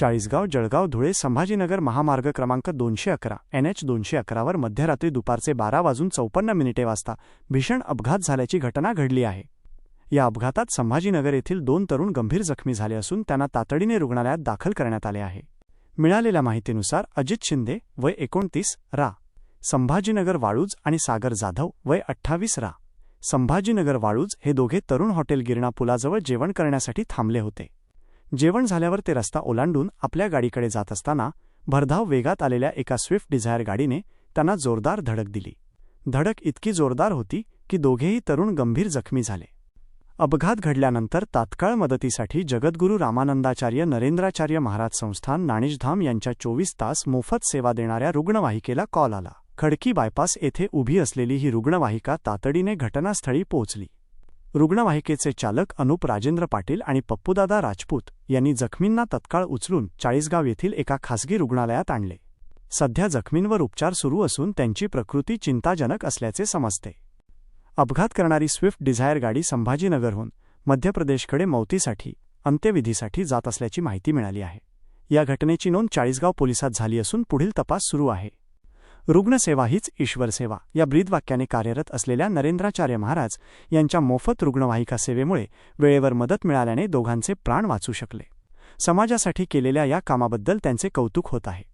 चाळीसगाव जळगाव धुळे संभाजीनगर महामार्ग क्रमांक दोनशे अकरा. एन एच दोनशे अकरावर मध्यरात्री दुपारचे बारा वाजून चौपन्न मिनिटे वाजता भीषण अपघात झाल्याची घटना घडली आहे. या अपघातात संभाजीनगर येथील दोन तरुण गंभीर जखमी झाले असून त्यांना तातडीने रुग्णालयात दाखल करण्यात आले आहे. मिळालेल्या माहितीनुसार अजित शिंदे वय एकोणतीस रा. संभाजीनगर वाळूज आणि सागर जाधव वय अठ्ठावीस रा. संभाजीनगर वाळूज हे दोघे तरुण हॉटेल गिरणा पुलाजवळ जेवण करण्यासाठी थांबले होते. जेवण झाल्यावर ते रस्ता ओलांडून आपल्या गाडीकडे जात असताना भरधाव वेगात आलेल्या एका स्विफ्ट डिझायर गाडीने त्यांना जोरदार धडक दिली. धडक इतकी जोरदार होती की दोघेही तरुण गंभीर जखमी झाले. अपघात घडल्यानंतर तात्काळ मदतीसाठी जगद्गुरू रामानंदाचार्य नरेंद्राचार्य महाराज संस्थान नाणेशधाम यांच्या चोवीस तास मोफत सेवा देणाऱ्या रुग्णवाहिकेला कॉल आला. खडकी बायपास येथे उभी असलेली ही रुग्णवाहिका तातडीने घटनास्थळी पोहोचली. रुग्णवाहिकेचे चालक अनुप राजेंद्र पाटील आणि पप्पूदादा राजपूत यांनी जखमींना तत्काळ उचलून चाळीसगाव येथील एका खासगी रुग्णालयात आणले. सध्या जखमींवर उपचार सुरू असून त्यांची प्रकृती चिंताजनक असल्याचे समजते. अपघात करणारी स्विफ्ट डिझायर गाडी संभाजीनगरहून मध्य प्रदेशकडे मौतीसाठी अंत्यविधीसाठी जात असल्याची माहिती मिळाली आहे. या घटनेची नोंद चाळीसगाव पोलिसात झाली असून पुढील तपास सुरू आहे. रुग्णसेवा हीच ईश्वरसेवा. या ब्रीदवाक्याने कार्यरत असलेल्या नरेंद्राचार्य महाराज यांच्या मोफत रुग्णवाहिका सेवेमुळे वेळेवर मदत मिळाल्याने दोघांचे प्राण वाचू शकले. समाजासाठी केलेल्या या कामाबद्दल त्यांचे कौतुक होत आहे.